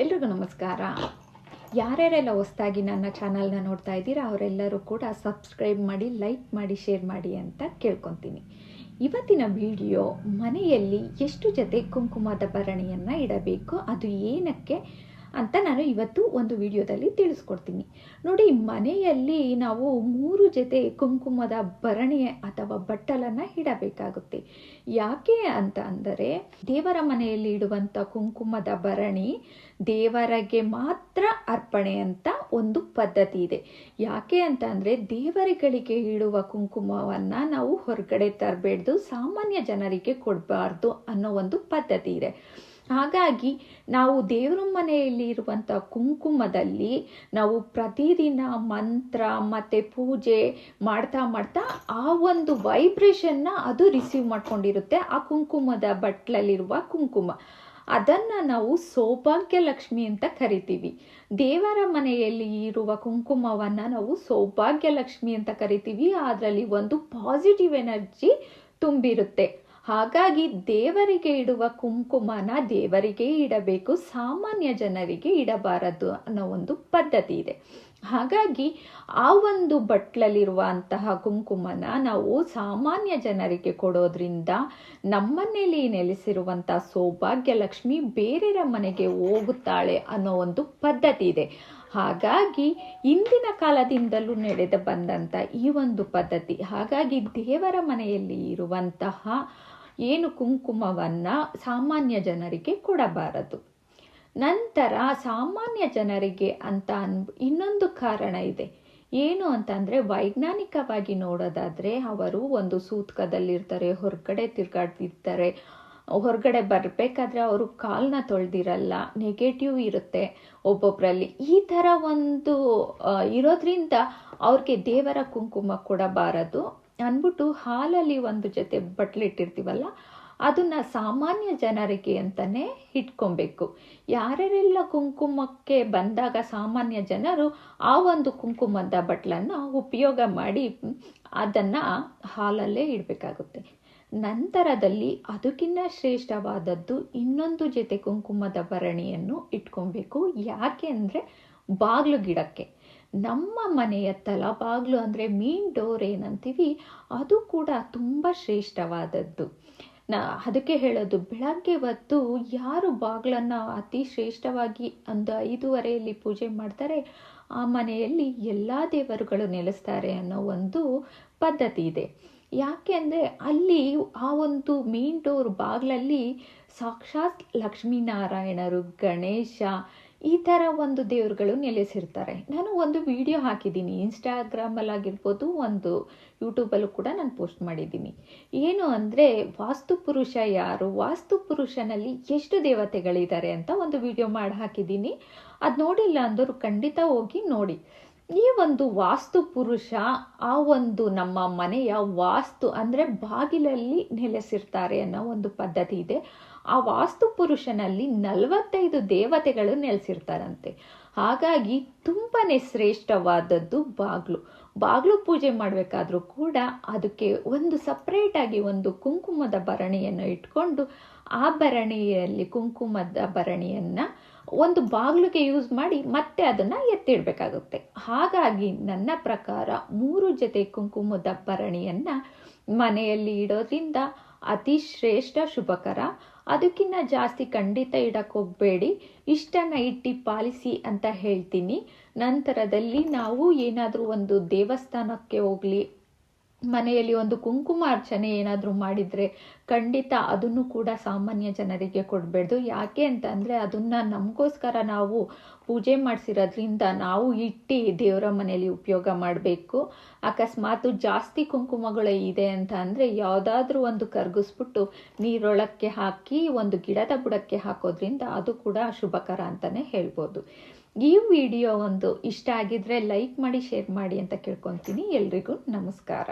ಎಲ್ರಿಗೂ ನಮಸ್ಕಾರ. ಯಾರ್ಯಾರೆಲ್ಲ ಹೊಸ್ದಾಗಿ ನನ್ನ ಚಾನಲ್ನ ನೋಡ್ತಾ ಇದ್ದೀರಾ, ಅವರೆಲ್ಲರೂ ಕೂಡ ಸಬ್ಸ್ಕ್ರೈಬ್ ಮಾಡಿ, ಲೈಕ್ ಮಾಡಿ, ಶೇರ್ ಮಾಡಿ ಅಂತ ಕೇಳ್ಕೊತೀನಿ. ಇವತ್ತಿನ ವಿಡಿಯೋ ಮನೆಯಲ್ಲಿ ಎಷ್ಟು ಜೊತೆ ಕುಂಕುಮದ ಭರಣಿಯನ್ನು ಇಡಬೇಕು, ಅದು ಏನಕ್ಕೆ ಅಂತ ನಾನು ಇವತ್ತು ಒಂದು ವಿಡಿಯೋದಲ್ಲಿ ತಿಳಿಸ್ಕೊಡ್ತೀನಿ. ನೋಡಿ, ಮನೆಯಲ್ಲಿ ನಾವು ಮೂರು ಜೊತೆ ಕುಂಕುಮದ ಭರಣಿ ಅಥವಾ ಬಟ್ಟಲನ್ನು ಇಡಬೇಕಾಗುತ್ತೆ. ಯಾಕೆ ಅಂತ ಅಂದರೆ, ದೇವರ ಮನೆಯಲ್ಲಿ ಇಡುವಂಥ ಕುಂಕುಮದ ಭರಣಿ ದೇವರಿಗೆ ಮಾತ್ರ ಅರ್ಪಣೆ ಅಂತ ಒಂದು ಪದ್ಧತಿ ಇದೆ. ಯಾಕೆ ಅಂತ ಅಂದರೆ, ದೇವರುಗಳಿಗೆ ಇಡುವ ಕುಂಕುಮವನ್ನು ನಾವು ಹೊರಗಡೆ ತರಬೇಡ್ದು, ಸಾಮಾನ್ಯ ಜನರಿಗೆ ಕೊಡಬಾರ್ದು ಅನ್ನೋ ಒಂದು ಪದ್ಧತಿ ಇದೆ. ಹಾಗಾಗಿ ನಾವು ದೇವರ ಮನೆಯಲ್ಲಿ ಇರುವಂಥ ಕುಂಕುಮದಲ್ಲಿ ನಾವು ಪ್ರತಿದಿನ ಮಂತ್ರ ಮತ್ತು ಪೂಜೆ ಮಾಡ್ತಾ ಮಾಡ್ತಾ ಆ ಒಂದು ವೈಬ್ರೇಷನ್ನ ಅದು ರಿಸೀವ್ ಮಾಡ್ಕೊಂಡಿರುತ್ತೆ. ಆ ಕುಂಕುಮದ ಬಟ್ಲಲ್ಲಿರುವ ಕುಂಕುಮ. ಅದನ್ನು ನಾವು ಸೌಭಾಗ್ಯ ಲಕ್ಷ್ಮಿ ಅಂತ ಕರಿತೀವಿ. ದೇವರ ಮನೆಯಲ್ಲಿ ಇರುವ ಕುಂಕುಮವನ್ನು ನಾವು ಸೌಭಾಗ್ಯ ಲಕ್ಷ್ಮಿ ಅಂತ ಕರಿತೀವಿ. ಅದರಲ್ಲಿ ಒಂದು ಪಾಸಿಟಿವ್ ಎನರ್ಜಿ ತುಂಬಿರುತ್ತೆ. ಹಾಗಾಗಿ ದೇವರಿಗೆ ಇಡುವ ಕುಂಕುಮನ ದೇವರಿಗೆ ಇಡಬೇಕು, ಸಾಮಾನ್ಯ ಜನರಿಗೆ ಇಡಬಾರದು ಅನ್ನೋ ಒಂದು ಪದ್ಧತಿ ಇದೆ. ಹಾಗಾಗಿ ಆ ಒಂದು ಬಟ್ಲಲ್ಲಿರುವಂತಹ ಕುಂಕುಮನ ನಾವು ಸಾಮಾನ್ಯ ಜನರಿಗೆ ಕೊಡೋದ್ರಿಂದ ನಮ್ಮನೇಲಿ ನೆಲೆಸಿರುವಂಥ ಸೌಭಾಗ್ಯ ಲಕ್ಷ್ಮಿ ಬೇರೆಯವರ ಮನೆಗೆ ಹೋಗುತ್ತಾಳೆ ಅನ್ನೋ ಒಂದು ಪದ್ಧತಿ ಇದೆ. ಹಾಗಾಗಿ ಇಂದಿನ ಕಾಲದಿಂದಲೂ ನಡೆದು ಬಂದಂಥ ಈ ಒಂದು ಪದ್ಧತಿ, ಹಾಗಾಗಿ ದೇವರ ಮನೆಯಲ್ಲಿ ಇರುವಂತಹ ಏನು ಕುಂಕುಮವನ್ನು ಸಾಮಾನ್ಯ ಜನರಿಗೆ ಕೊಡಬಾರದು. ನಂತರ ಸಾಮಾನ್ಯ ಜನರಿಗೆ ಅಂತ ಅನ್ ಇನ್ನೊಂದು ಕಾರಣ ಇದೆ. ಏನು ಅಂತಂದರೆ, ವೈಜ್ಞಾನಿಕವಾಗಿ ನೋಡೋದಾದರೆ ಅವರು ಒಂದು ಸೂತ್ಕದಲ್ಲಿರ್ತಾರೆ, ಹೊರಗಡೆ ತಿರ್ಗಾಡ್ತಿರ್ತಾರೆ, ಹೊರಗಡೆ ಬರಬೇಕಾದ್ರೆ ಅವರು ಕಾಲನ್ನ ತೊಳೆದಿರಲ್ಲ ನೆಗೆಟಿವ್ ಇರುತ್ತೆ ಒಬ್ಬೊಬ್ಬರಲ್ಲಿ ಈ ಥರ ಒಂದು ಇರೋದ್ರಿಂದ ಅವ್ರಿಗೆ ದೇವರ ಕುಂಕುಮ ಕೊಡಬಾರದು. ಅಂದ್ಬಿಟ್ಟು ಹಾಲಲ್ಲಿ ಒಂದು ಜೊತೆ ಬಟ್ಲಿಟ್ಟಿರ್ತೀವಲ್ಲ ಅದನ್ನು ಸಾಮಾನ್ಯ ಜನರಿಗೆ ಅಂತಲೇ ಇಟ್ಕೊಬೇಕು. ಯಾರ್ಯಾರೆಲ್ಲ ಕುಂಕುಮಕ್ಕೆ ಬಂದಾಗ ಸಾಮಾನ್ಯ ಜನರು ಆ ಒಂದು ಕುಂಕುಮದ ಬಟ್ಲನ್ನು ಉಪಯೋಗ ಮಾಡಿ ಅದನ್ನು ಹಾಲಲ್ಲೇ ಇಡಬೇಕಾಗುತ್ತೆ. ನಂತರದಲ್ಲಿ ಅದಕ್ಕಿಂತ ಶ್ರೇಷ್ಠವಾದದ್ದು ಇನ್ನೊಂದು ಜೊತೆ ಕುಂಕುಮದ ಭರಣಿಯನ್ನು ಇಟ್ಕೊಬೇಕು. ಯಾಕೆ ಅಂದರೆ ಬಾಗಿಲು ಗಿಡಕ್ಕೆ. ನಮ್ಮ ಮನೆಯ ತಲಬಾಗ್ಲು ಅಂದರೆ ಮೀನ್ ಡೋರ್ ಏನಂತೀವಿ, ಅದು ಕೂಡ ತುಂಬ ಶ್ರೇಷ್ಠವಾದದ್ದು. ಅದಕ್ಕೆ ಹೇಳೋದು, ಬೆಳಗ್ಗೆ ಹೊತ್ತು ಯಾರು ಬಾಗಿಲನ್ನು ಅತಿ ಶ್ರೇಷ್ಠವಾಗಿ ಒಂದು ಐದೂವರೆಯಲ್ಲಿ ಪೂಜೆ ಮಾಡ್ತಾರೆ, ಆ ಮನೆಯಲ್ಲಿ ಎಲ್ಲ ದೇವರುಗಳು ನೆಲೆಸ್ತಾರೆ ಅನ್ನೋ ಒಂದು ಪದ್ಧತಿ ಇದೆ. ಯಾಕೆ ಅಂದರೆ ಅಲ್ಲಿ ಆ ಒಂದು ಮೀನ್ ಡೋರ್ ಬಾಗ್ಲಲ್ಲಿ ಸಾಕ್ಷಾತ್ ಲಕ್ಷ್ಮೀನಾರಾಯಣರು, ಗಣೇಶ ಈ ಥರ ಒಂದು ದೇವರುಗಳು ನೆಲೆಸಿರ್ತಾರೆ. ನಾನು ಒಂದು ವಿಡಿಯೋ ಹಾಕಿದ್ದೀನಿ. ಇನ್ಸ್ಟಾಗ್ರಾಮಲ್ಲಾಗಿರ್ಬೋದು ಒಂದು ಯೂಟ್ಯೂಬಲ್ಲೂ ಕೂಡ ನಾನು ಪೋಸ್ಟ್ ಮಾಡಿದ್ದೀನಿ. ಏನು ಅಂದರೆ, ವಾಸ್ತು ಪುರುಷ ಯಾರು? ವಾಸ್ತು ಪುರುಷನಲ್ಲಿ ಎಷ್ಟು ದೇವತೆಗಳಿದ್ದಾರೆ ಅಂತ ಒಂದು ವಿಡಿಯೋ ಮಾಡಿ ಹಾಕಿದ್ದೀನಿ. ಅದು ನೋಡಿಲ್ಲ ಅಂದರು ಖಂಡಿತ ಹೋಗಿ ನೋಡಿ. ಈ ಒಂದು ವಾಸ್ತು ಪುರುಷ, ಆ ಒಂದು ನಮ್ಮ ಮನೆಯ ವಾಸ್ತು ಅಂದರೆ ಬಾಗಿಲಲ್ಲಿ ನೆಲೆಸಿರ್ತಾರೆ ಅನ್ನೋ ಒಂದು ಪದ್ಧತಿ ಇದೆ. ಆ ವಾಸ್ತು ಪುರುಷನಲ್ಲಿ ನಲವತ್ತೈದು ದೇವತೆಗಳು ನೆಲೆಸಿರ್ತಾರಂತೆ. ಹಾಗಾಗಿ ತುಂಬಾ ಶ್ರೇಷ್ಠವಾದದ್ದು ಬಾಗಿಲು. ಬಾಗಿಲು ಪೂಜೆ ಮಾಡಬೇಕಾದ್ರೂ ಕೂಡ ಅದಕ್ಕೆ ಒಂದು ಸಪ್ರೇಟಾಗಿ ಒಂದು ಕುಂಕುಮದ ಭರಣಿಯನ್ನು ಇಟ್ಕೊಂಡು ಆ ಭರಣಿಯಲ್ಲಿ ಕುಂಕುಮದ ಭರಣಿಯನ್ನು ಒಂದು ಬಾಗಿಲಿಗೆ ಯೂಸ್ ಮಾಡಿ ಮತ್ತೆ ಅದನ್ನು ಎತ್ತಿಡಬೇಕಾಗುತ್ತೆ. ಹಾಗಾಗಿ ನನ್ನ ಪ್ರಕಾರ ಮೂರು ಜೊತೆ ಕುಂಕುಮದ ಭರಣಿಯನ್ನು ಮನೆಯಲ್ಲಿ ಇಡೋದ್ರಿಂದ ಅತಿ ಶ್ರೇಷ್ಠ ಶುಭಕರ ಅದಕ್ಕಿಂತ ಜಾಸ್ತಿ ಖಂಡಿತ ಇಡಕ್ಕೆ ಹೋಗಬೇಡಿ. ಇಷ್ಟನ್ನು ಇಟ್ಟು ಪಾಲಿಸಿ ಅಂತ ಹೇಳ್ತೀನಿ. ನಂತರದಲ್ಲಿ ನಾವು ಏನಾದರೂ ಒಂದು ದೇವಸ್ಥಾನಕ್ಕೆ ಹೋಗಲಿ ಮನೆಯಲ್ಲಿ ಒಂದು ಕುಂಕುಮ ಅರ್ಚನೆ ಏನಾದರೂ ಮಾಡಿದರೆ ಖಂಡಿತ ಅದನ್ನು ಕೂಡ ಸಾಮಾನ್ಯ ಜನರಿಗೆ ಕೊಡಬೇಡ್ದು ಯಾಕೆ ಅಂತಂದರೆ ಅದನ್ನು ನಮಗೋಸ್ಕರ ನಾವು ಪೂಜೆ ಮಾಡಿಸಿರೋದ್ರಿಂದ ನಾವು ಇಟ್ಟು ದೇವರ ಮನೆಯಲ್ಲಿ ಉಪಯೋಗ ಮಾಡಬೇಕು. ಅಕಸ್ಮಾತ್ ಜಾಸ್ತಿ ಕುಂಕುಮಗಳು ಇದೆ ಅಂತ ಅಂದರೆ ಯಾವುದಾದ್ರೂ ಒಂದು ಕರಗಿಸ್ಬಿಟ್ಟು ನೀರೊಳಕ್ಕೆ ಹಾಕಿ ಒಂದು ಗಿಡದ ಬುಡಕ್ಕೆ ಹಾಕೋದ್ರಿಂದ ಅದು ಕೂಡ ಶುಭಕರ ಅಂತಲೇ ಹೇಳ್ಬೋದು. ಈ ವಿಡಿಯೋ ಒಂದು ಇಷ್ಟ ಆಗಿದ್ರೆ ಲೈಕ್ ಮಾಡಿ, ಶೇರ್ ಮಾಡಿ ಅಂತ ಕೇಳ್ಕೊತೀನಿ. ಎಲ್ರಿಗೂ ನಮಸ್ಕಾರ.